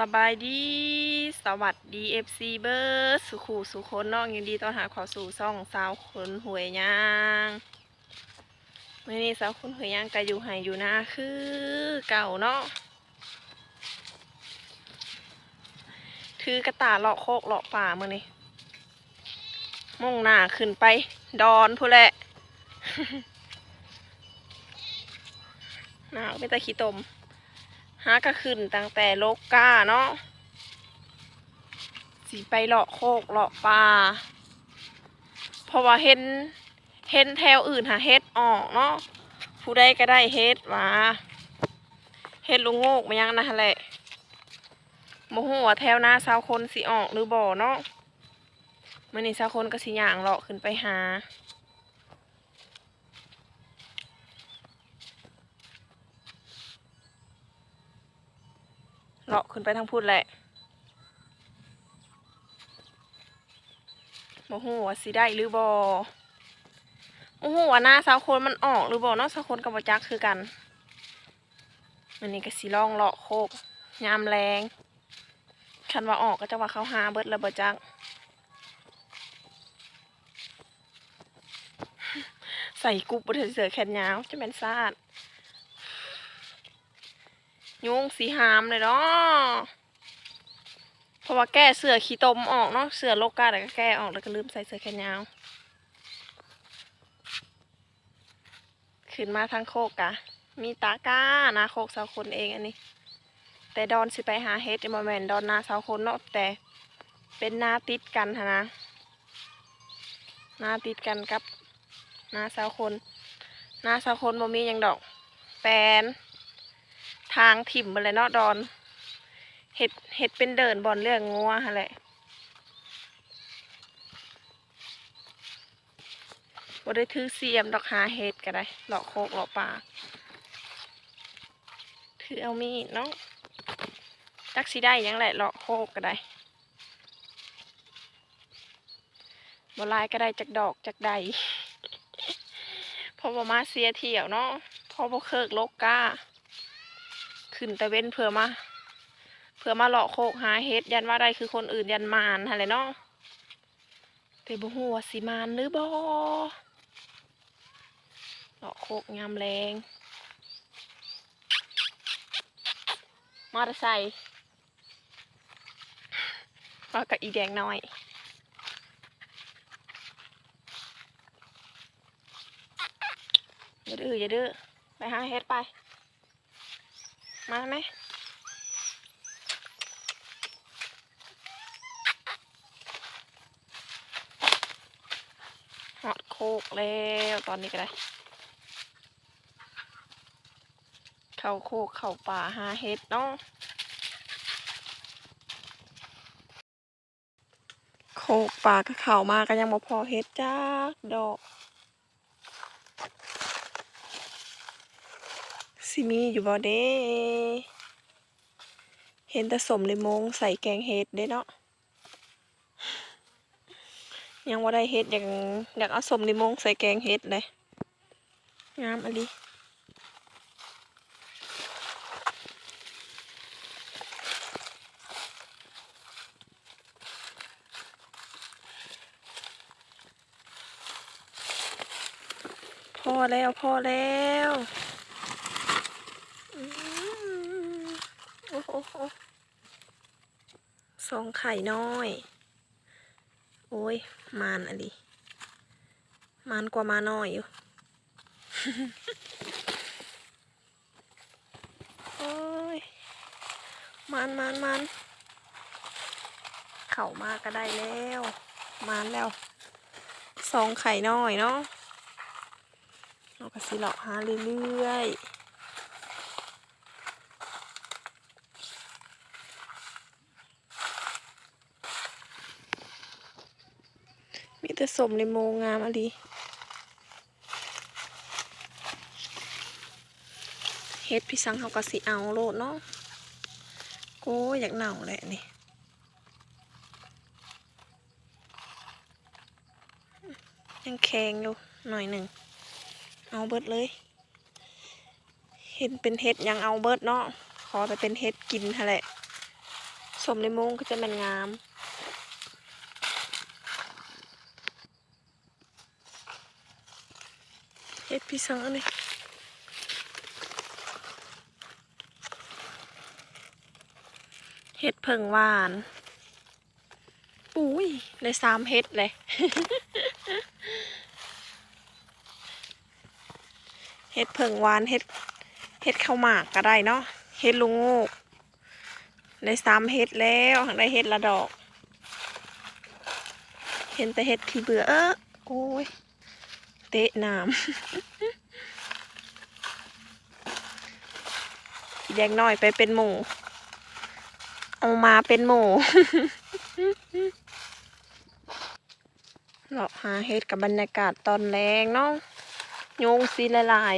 สบายดี สวัสดี FC เบิร์สุขูสุคนน้องยินดีต้อนรับขอสู่ซ่องสาวคนหวยย่างเมื่อนี้สาวคนหวยย่างก็อยู่ไห้อยู่นาคือเก่าเนาะถือกระตาเลาะโคกเลาะป่ามื่อนี้มุ่งหน้าขึ้นไป ดอนพูแหละหนาวเป็นตะขี้ตม หาก็ขึ้นตั้งแต่โลกกาเนาะสีไปเลาะโคกเลาะปลาเพราะว่าเห็นเห็นแถวอื่นหาเฮ็ดออกเนาะผู้ใดก็ได้เฮ็ดว่าเฮ็ดลุงโงกมายังนะแหละโมโหว่าแถวหน้าสาวคนสิออกหรือบ่อเนาะมื่อนี้สาวคนก็สิย่างเลาะขึ้นไปหาาะขึ้นไปทางพูดแหละโมโหว่าสิได้หรือบอโมโหว่าหน้าสาวคนมันออกหรือบอเนาะสาวคนกับบจักคือกันมันนี่ก็สิล่องเลาะโคกยามแรงคันว่าออกก็จะว่าเขาหาเบิดแล้วบจักใส่กุบบนเสือแขนยาวจะเป็นซาด ยุงสีหามเลยเนาะเพราะว่าแก้เสือขี้ตมออกเนาะเสือโลกาแต่ก็แก้ออกแล้วก็ลืมใส่เสื้อแขนยาวขึ้นมาทางโคกกะ มีตาก้านาโคกสาวคนเองอันนี้ แต่ดอนสิไปหาเฮ็ดมาแมนดอนนาสาวคนเนาะแต่เป็นนาติดกันนนะนาติดกันกับนาสาวคนนาสาวคนบ่มีหยังดอกแปน ทางถิ่มมาเลยเนาะดอน เห็ดเห็ดเป็นเดินบอลเรื่องงัวฮะแหละบ่ได้ถือเสียมดอกหาเห็ดก็ได้หลอกโคกหลอกป่าถือเอามีดเนาะจักสิได้ยังแหละหลอกโคกก็ได้บ่ลายก็ได้จักดอกจักใดพอบ่มาเสียเที่ยวเนาะพอบ่เคิกโลกกา ขึ้นตะเว้นเพื่อมา เพื่อมาเลาะโคกหาเฮ็ดยันว่าได้คือคนอื่นยันมานอะไรเนาะแต่บ่ฮู้ว่าสิมานหรือบ่เลาะโคกงามแรงมอเตอร์ไซค์ว่ากับอีแดงน้อยอย่าดื้ออย่าดื้อไปหาเฮ็ดไป มาไหมหอดโคกแล้วตอนนี้ก็ได้ เข้าโคกเข้าป่าหาเห็ดเนาะโคกป่าก็เข้ามาก็ยังบ่พอเห็ดจ้าดอก สิมีอยู่บ่เด้เห็นแต่สมเลมงใส่แกงเห็ดเด้เนาะยังว่าได้เห็ดอยากอยากเอาสมเลมงใส่แกงเห็ดเลยงามอะลิพอแล้วพอแล้ว โอ้โหสองไข่น้อย โอ้ย มานอะดิมานกว่ามาน้อยอยู่โอ้ย มานมานมานเข่ามาก็ได้แล้ว มานแล้ว สองไข่น้อยเนาะเราก็สิเลาะหาเรื่อยๆ แต่สมในโมงามอะลีเฮ็ดพี่สังเขาก็สิเอาโลดเนาะโก้อยากเหน่าแหละนี่ยังแข็งอยู่หน่อยหนึ่ง เอาเบิดเลย เห็นเป็นเฮ็ดยังเอาเบิดเนาะขอแต่เป็นเฮ็ดกินแหละสมในมงก็จะเป็นงาม เฮ็ดพี่สังอันนี้เฮ็ดเพิงหวานอุ้ยเลยสามเฮ็ดเลย เฮ็ดเพิงหวานเฮ็ดเฮ็ดข้าวหมากก็ได้เนาะเฮ็ดลุงงูกได้สามเฮ็ดแล้วได้เฮ็ดละดอก เห็นแต่เฮ็ดขี้เบื่อเออโอ้ย เตะน้ำแยกน้อยไปเป็นหมูเอามาเป็นหมูเราหาเฮ็ดกับบรรยากาศตอนแรงเนาะโยงสีละลาย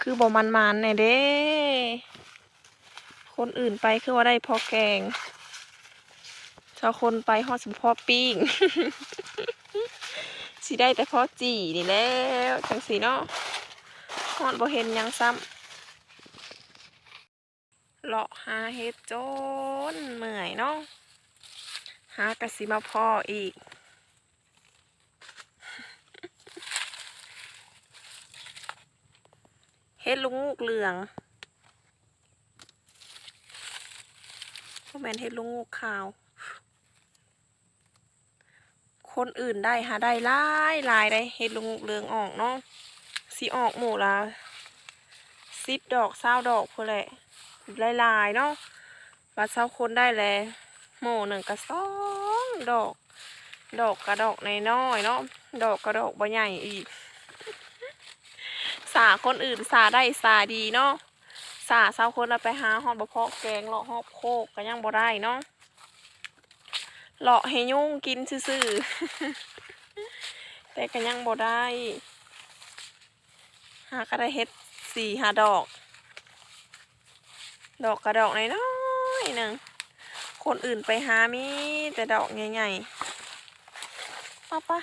คือบ่มันมันๆเนี่ยเด้ คนอื่นไปคือว่าได้พอแกงชาวคนไปฮอดสมพอปิ้ง สิได้แต่พอจีนี่แล้วจังสีเนาะฮอดบ่เห็นยังซ้ำเลาะหาเฮ็ดโจนเหมื่อยเนาะหากระสิมาพ่ออีกเฮ็ดลุงงูกเหลืองบ่แมนเฮ็ดลุงงูกขาว คนอื่นได้หาได้ลายลายได้เฮ็ดลุงเลืองออกเนาะสิออกหมู่ละสิบดอกเศร้าดอกพูแหละหลายเนาะว่าเศร้าคนได้แลวหมู่หนึ่งก็สองดอก ดอกกระดอกในน้อยเนาะดอกกระดอกบ่ใหญ่อีก สาคนอื่นสาได้สาดีเนาะสาเศร้าคนเราไปหาหอบะเพาะแกงเลาะหอบโคกก็ยังบ่ได้เนาะ เลาะให้ยุ่งกินซื่อๆแต่ก็ยังบ่ได้ หาก็ได้เฮ็ดสี่หาดอก ดอกกระดอกน้อยๆหนึ่งคนอื่นไปหามีแต่ดอกใหญ่ๆเอาปะ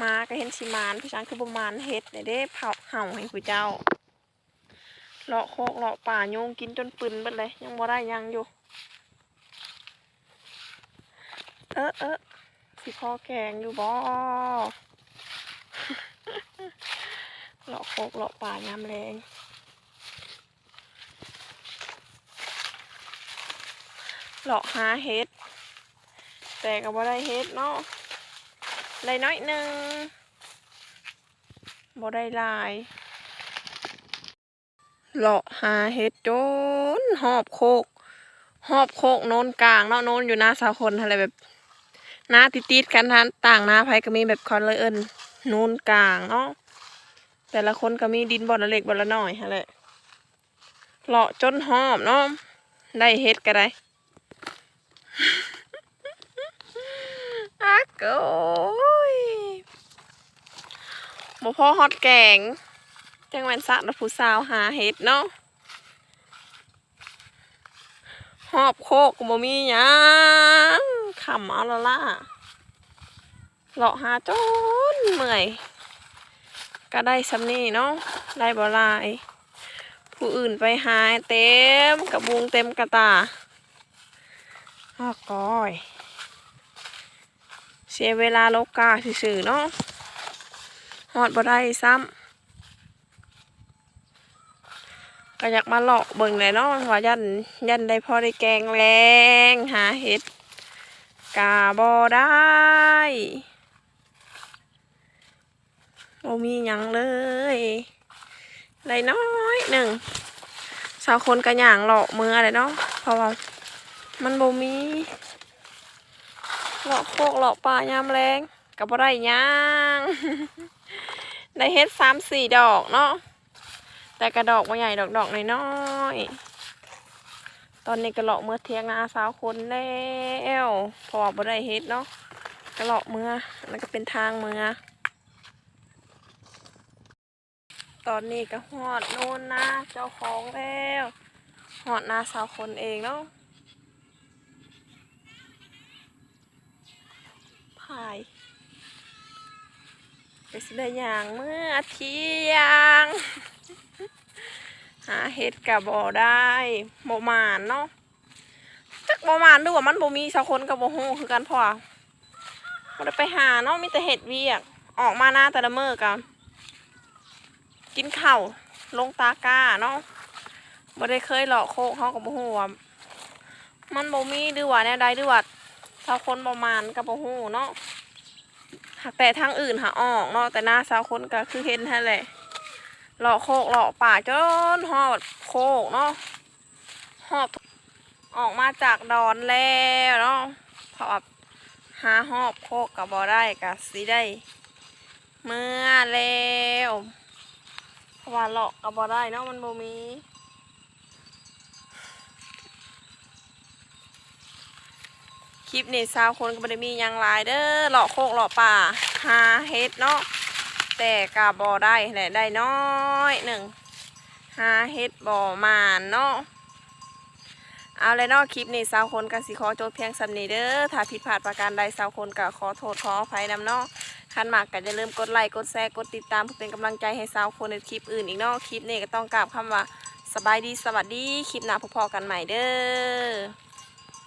มาก็เห็นชิมานพี่ช้างคือประมาณเฮ็ดเนี่ยเด้เผาเห่าให้ผู้เจ้าเลาะโคกเลาะป่าโยงกินจนปืนเบิดเลย ยังบ่ได้ยังอยู่ เออเออสิพ่อแกงอยู่บ่เลาะโคกเลาะป่ายามแรงเลาะหาเฮ็ด แต่ก็บ่ได้เฮ็ดเนาะได้น้อยหนึ่งบ่ได้ลายเลาะหาเฮ็ดจนหอบโคก หอบโคกโนนกลางเนาะโนนอยู่หน้าสาวคนอะไรแบบหน้าติดติดๆกันทันต่างหน้าไผก็มีแบบคอนเลยเอิญโนนกลางเนาะแต่ละคนก็มีดินบ่อละเล็กบ่อละน้อยอะไรเลาะจนหอบเนาะได้เฮ็ดก็ได้อาโกยบ่พอฮอดแกงจังแม่นสะนะผู้สาวหาเฮ็ดเนาะ หอบโคกบ่มีหยังขำเอาละล่ะเลาะหาจนเมื่อย ก็ได้สำนี่เนาะได้บ่ลาย ผู้อื่นไปหาเต็มกระบุงเต็มกระตาอ้อก้อย เสียเวลาโลกาซื่อเนาะฮอดบ่ได้ซ้ำ ก็อยากมาเลาะเบิ่งเลยเนาะว่ายันยันได้พอได้แกงแรงหาเห็ดกาบ่ได้บ่มีหยังเลยได้น้อยหนึ่งสาวคนกระหย่างเลาะมืออะไรเนาะเพราะว่ามันบ่มีเลาะโคกเลาะป่ายามแรงกับบ่ได้หยังได้เฮ็ดสามสี่ดอกเนาะ แต่กระดอกบ่ใหญ่ดอกดอกน้อยๆตอนนี้ก็เลาะเมื่อเทียงนาสาวคนแล้วพราะว่าบ่ได้เฮ็ดเนาะก็เลาะเมื่อแล้วก็เป็นทางเมื่อตอนนี้ก็ฮอดโน่นนะเจ้าของแล้วฮอดนาสาวคนเองเนาะพาย ไปสิได้อย่างเมื่อเที่ยง หาเฮ็ดกับบ่ได้บ่มานเนาะจักบ่มานหรือว่ามันบ่มีสักคนกับบ่ฮู้คือกันพ่อบ่ได้ไปหาเนาะมีแต่เฮ็ดเวียก ออกมาหน้าแต่ละมื้อก็กินข้าวลงตาก้าเนาะบ่ได้เคยเลาะโคกเฮาก็บ่ฮู้ว่ามันบ่มีหรือว่าแนวใดหรือว่าสักคนบ่มานก็บ่ฮู้เนาะ แต่ทางอื่นหาออกเนาะแต่หน้าสาวคนก็คือเห็นนั่นแหละเลาะโคกเลาะป่าจนหอดโคกเนาะหอบออกมาจากดอนแล้วเนาะเพราะหาหอบโคกกับบอได้กับสีได้ เมื่อแล้วเราะว่าเลาะกับบอได้เนาะมันบ่มี ลิปนี้สาวคนก็ไม่ได้มียังหลายเด้อเลาะโคกเลาะป่าหาเฮ็ดเนาะแต่กาบอได้แหละได้น้อยหนึ่งหาเฮ็ดบอมานเนาะเอาเลยเนาะคลิปนี้สาวคนกับสิขอจบเพียงสำนีเด้อถ้าผิดพลาดประการใดสาวคนก็ขอโทษขออภัยนำเนาะคันมากก็อย่าลืมกดไลค์กดแชร์กดติดตามเพื่อเป็นกำลังใจให้สาวคนในคลิปอื่นอีกเนาะคลิปนี้ก็ต้องกราบคำว่าสบายดีสวัสดีคลิปหน้าพบๆกันใหม่เด้อ